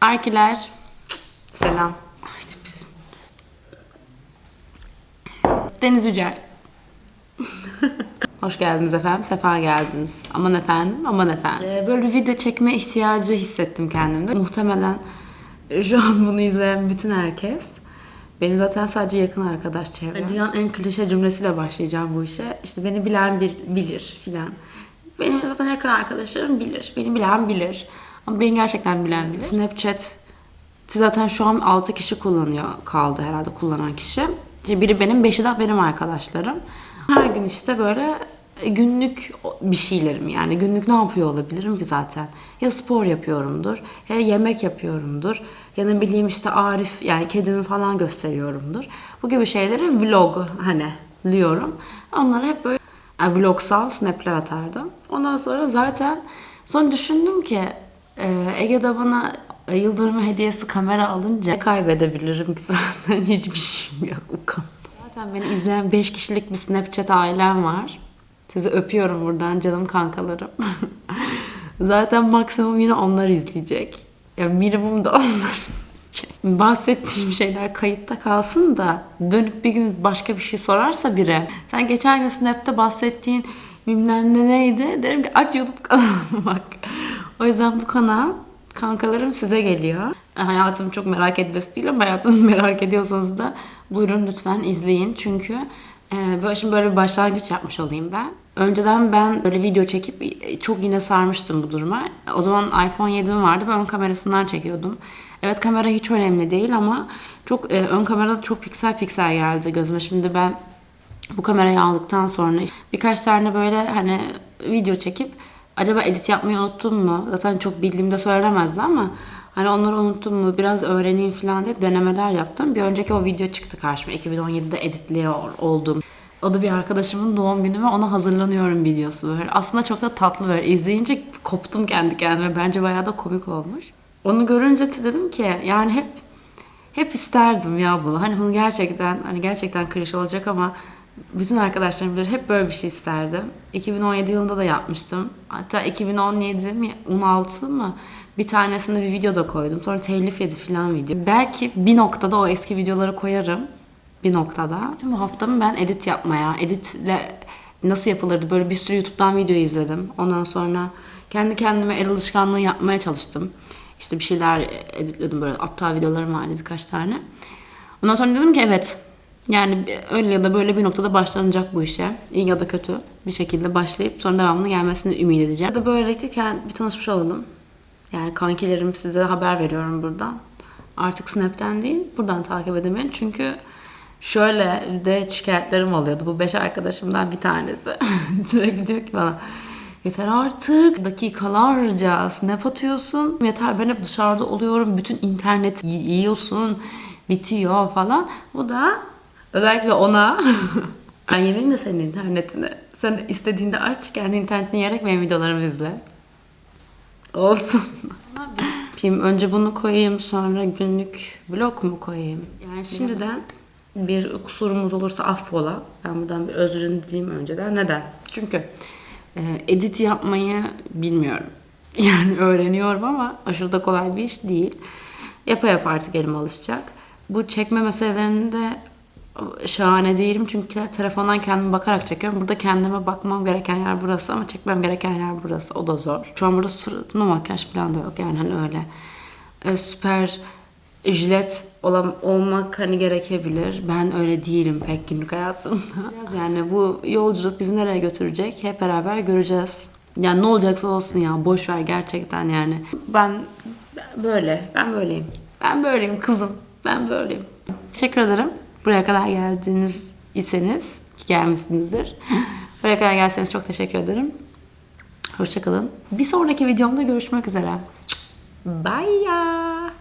Arkiler. Selam. Ay, pis. Deniz Yücel. Hoş geldiniz efendim. Sefa geldiniz. Aman efendim, aman efendim. Ee, böyle bir video çekme ihtiyacı hissettim kendimde. Muhtemelen şu an bunu izleyen bütün herkes benim zaten sadece yakın arkadaş çevrem. Dünyanın en klişe cümlesiyle başlayacağım bu işe. İşte beni bilen bir, bilir filan. Benim zaten yakın arkadaşlarım bilir. Beni bilen bilir. Ama beni gerçekten bilen bilir. Snapchat zaten şu an 6 kişi kullanıyor kaldı herhalde kullanan kişi. Biri benim, beşi de benim arkadaşlarım. Her gün işte böyle günlük bir şeylerim yani günlük ne yapıyor olabilirim ki zaten ya spor yapıyorumdur ya yemek yapıyorumdur ya ne bileyim işte Arif yani kedimi falan gösteriyorumdur bu gibi şeyleri vlog hani diyorum onları hep böyle yani vlogsal snapler atardım ondan sonra zaten sonra düşündüm ki e, Ege'de bana yıldönümü hediyesi kamera alınca kaybedebilirim zaten hiçbir şeyim yok konuda. Zaten beni izleyen 5 kişilik bir Snapchat ailem var. Sizi öpüyorum buradan canım kankalarım. Zaten maksimum yine onlar izleyecek. Yani minimum da onlar izleyecek. Bahsettiğim şeyler kayıtta kalsın da dönüp bir gün başka bir şey sorarsa biri. Sen geçen gün Snap'te bahsettiğin bilmem ne neydi? Derim ki aç YouTube kanalına bak. O yüzden bu kanal kankalarım size geliyor. Hayatımı çok merak etmesi değil ama hayatımı merak ediyorsanız da buyurun lütfen izleyin. Çünkü ee, böyle şimdi böyle bir başlangıç yapmış olayım ben. Önceden ben böyle video çekip çok yine sarmıştım bu duruma. O zaman iPhone 7'm vardı ve ön kamerasından çekiyordum. Evet kamera hiç önemli değil ama çok e, ön kamerada çok piksel piksel geldi gözüme. Şimdi ben bu kamerayı aldıktan sonra birkaç tane böyle hani video çekip acaba edit yapmayı unuttum mu? Zaten çok bildiğimde söylemezdi ama hani onları unuttum mu? Biraz öğreneyim falan diye denemeler yaptım. Bir önceki o video çıktı karşıma. 2017'de editliyor oldum. O da bir arkadaşımın doğum günü ve ona hazırlanıyorum videosu böyle. Aslında çok da tatlı böyle. İzleyince koptum kendi kendime. Bence bayağı da komik olmuş. Onu görünce de dedim ki yani hep hep isterdim ya bunu. Hani bunu gerçekten hani gerçekten klişe olacak ama bütün arkadaşlarım bilir hep böyle bir şey isterdim. 2017 yılında da yapmıştım. Hatta 2017 mi 16 mı bir tanesinde bir video da koydum. Sonra telif yedi falan video. Belki bir noktada o eski videoları koyarım. Bir noktada. Tüm bu haftamı ben edit yapmaya, editle nasıl yapılırdı böyle bir sürü YouTube'dan video izledim. Ondan sonra kendi kendime el alışkanlığı yapmaya çalıştım. İşte bir şeyler editledim böyle aptal videolarım vardı birkaç tane. Ondan sonra dedim ki evet yani öyle ya da böyle bir noktada başlanacak bu işe. İyi ya da kötü bir şekilde başlayıp sonra devamını gelmesini ümit edeceğim. Ya da böylelikle bir tanışmış olalım. Yani kankilerim size haber veriyorum buradan. Artık Snap'ten değil, buradan takip edemeyin. Çünkü şöyle de şikayetlerim oluyordu. Bu beş arkadaşımdan bir tanesi. Sürekli diyor ki bana Yeter artık. Dakikalarca snap atıyorsun. Yeter ben hep dışarıda oluyorum. Bütün internet yiyorsun. Bitiyor falan. Bu da özellikle ona ben yemin de senin internetini. Sen istediğinde aç kendi internetini yerek benim videolarımı izle. Olsun. Yapayım. Önce bunu koyayım sonra günlük blok mu koyayım? Yani şimdiden bir kusurumuz olursa affola. Ben buradan bir özrünü dileyim önceden. Neden? Çünkü e, edit yapmayı bilmiyorum. Yani öğreniyorum ama aşırı da kolay bir iş değil. Yapa yapa artık elim alışacak. Bu çekme meselelerinde şahane değilim çünkü telefondan kendime bakarak çekiyorum. Burada kendime bakmam gereken yer burası ama çekmem gereken yer burası. O da zor. Şu an burada suratımda makyaj falan da yok yani hani öyle. E, süper jilet olan, olmak hani gerekebilir. Ben öyle değilim pek günlük hayatımda. Biraz yani bu yolculuk bizi nereye götürecek hep beraber göreceğiz. Yani ne olacaksa olsun ya boş ver gerçekten yani. Ben böyle, ben böyleyim. Ben böyleyim kızım. Ben böyleyim. Teşekkür ederim. Buraya kadar geldiğiniz iseniz ki gelmişsinizdir. Buraya kadar gelseniz çok teşekkür ederim. Hoşçakalın. Bir sonraki videomda görüşmek üzere. Bye ya.